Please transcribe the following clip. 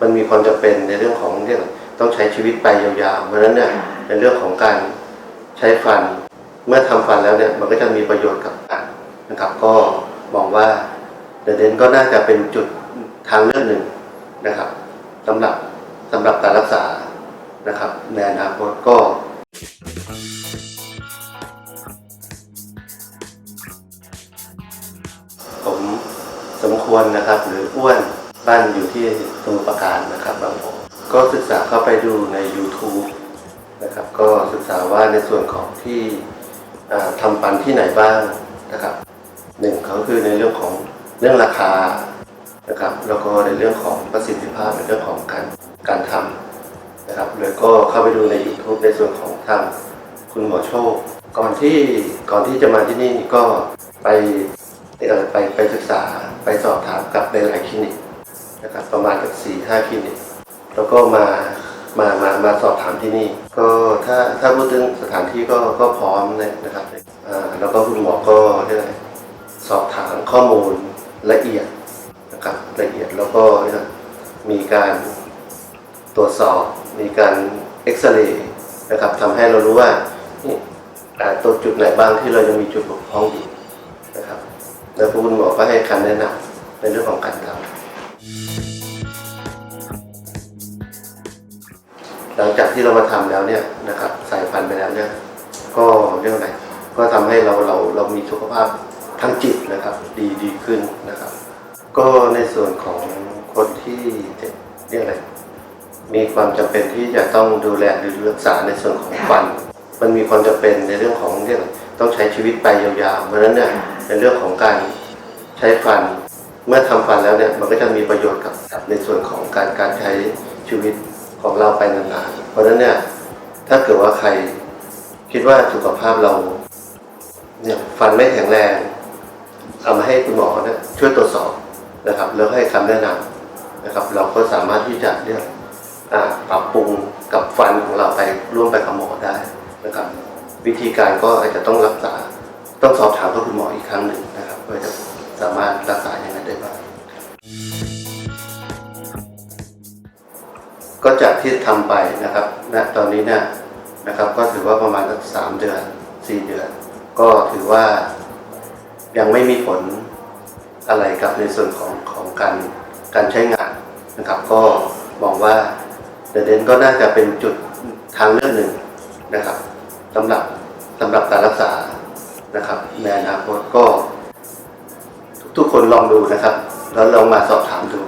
มันมีความจำเป็นในเรื่องของเรื่องต้องใช้ชีวิตไปยาวๆ เพราะฉะนั้นเนี่ยในเรื่องของการใช้ฟัน เมื่อทำฟันแล้วเนี่ยมันก็จะมีประโยชน์กับฟันนะครับ ก็มองว่าเดเดนก็น่าจะเป็นจุดทางเลือกหนึ่งนะครับสำหรับสำหรับการรักษานะครับในอนาคตก็ผมสมควรนะครับ หรืออ้วน บ้านอยู่ที่สมุทรปราการนะครับบางผมก็ศึกษาเข้าไปดูใน YouTube นะครับ ก็ศึกษาว่าในส่วนของที่ทำฟันที่ไหนบ้างนะครับหนึ่งเขาคือในเรื่องของเรื่องราคานะครับ แล้วก็ในเรื่องของประสิทธิภาพในเรื่องของการการทำนะครับแล้วก็เข้าไปดูใน YouTube ในส่วนของทางคุณหมอโชค ก่อนที่ก่อนที่จะมาที่นี่ก็ไปไปไปศึกษาไปสอบถามกับในหลายคลินิก นะครับประมาณกับสี่ห้าคลินิกแล้วก็มามามามาสอบถามที่นี่ ก็ถ้าถ้าพูดถึงสถานที่ก็ก็พร้อมเลยนะครับอ่าแล้วก็คุณหมอก็เรียกอะไรสอบถามข้อมูลละเอียดนะครับละเอียดแล้วก็มีการตรวจสอบ มีการเอ็กซเรย์นะครับทำให้เรารู้ว่านี่อ่าตัวจุดไหนบ้างที่เรายังมีจุดบกพร่องอยู่นะครับ แล้วคุณหมอก็ให้คำแนะนำในเรื่องของการทำ หลังจากที่เรามาทำแล้วเนี่ยนะครับใส่ฟันไปแล้วเนี่ยก็เรื่องอะไรก็ทำให้เราเราเรามีสุขภาพทางจิตนะครับ ดีดีขึ้นนะครับ ก็ในส่วนของคนที่จะเรียกอะไรมีความจำเป็นที่จะต้องดูแลหรือรักษาในส่วนของฟัน มันมีความจำเป็นในเรื่องของเรื่องต้องใช้ชีวิตไปยาวๆเพราะฉะนั้นเนี่ยในเรื่องของการใช้ฟัน เมื่อทำฟันแล้วเนี่ยมันก็จะมีประโยชน์กับในส่วนของการการใช้ชีวิตของเราไปนานๆเพราะฉะนั้นเนี่ยถ้าเกิดว่าใครคิดว่าสุขภาพเราเนี่ยฟันไม่แข็งแรงเอามาให้คุณหมอเนี่ยช่วยตรวจสอบนะครับ แล้วให้คำแนะนำนะครับ เราก็สามารถที่จะเรียกอ่าปรับปรุงกับฟันของเราไปร่วมไปกับหมอได้นะครับ วิธีการก็อาจจะต้องรักษาต้องสอบถามกับคุณหมออีกครั้งหนึ่งนะครับว่าจะ สามารถรักษายังไงได้บ้างก็จากที่ทำไปนะครับณตอนนี้เนี่ยนะครับก็ถือว่าประมาณสักสามเดือนสี่เดือน ก็ถือว่ายังไม่มีผลอะไรกับในส่วนของของการการใช้งานนะครับ ก็มองว่าเดเดนก็น่าจะเป็นจุดทางเลือกหนึ่งนะครับสำหรับสำหรับการรักษานะครับในอนาคตก็ ทุกคนลองดูนะครับ แล้วลองมาสอบถามดู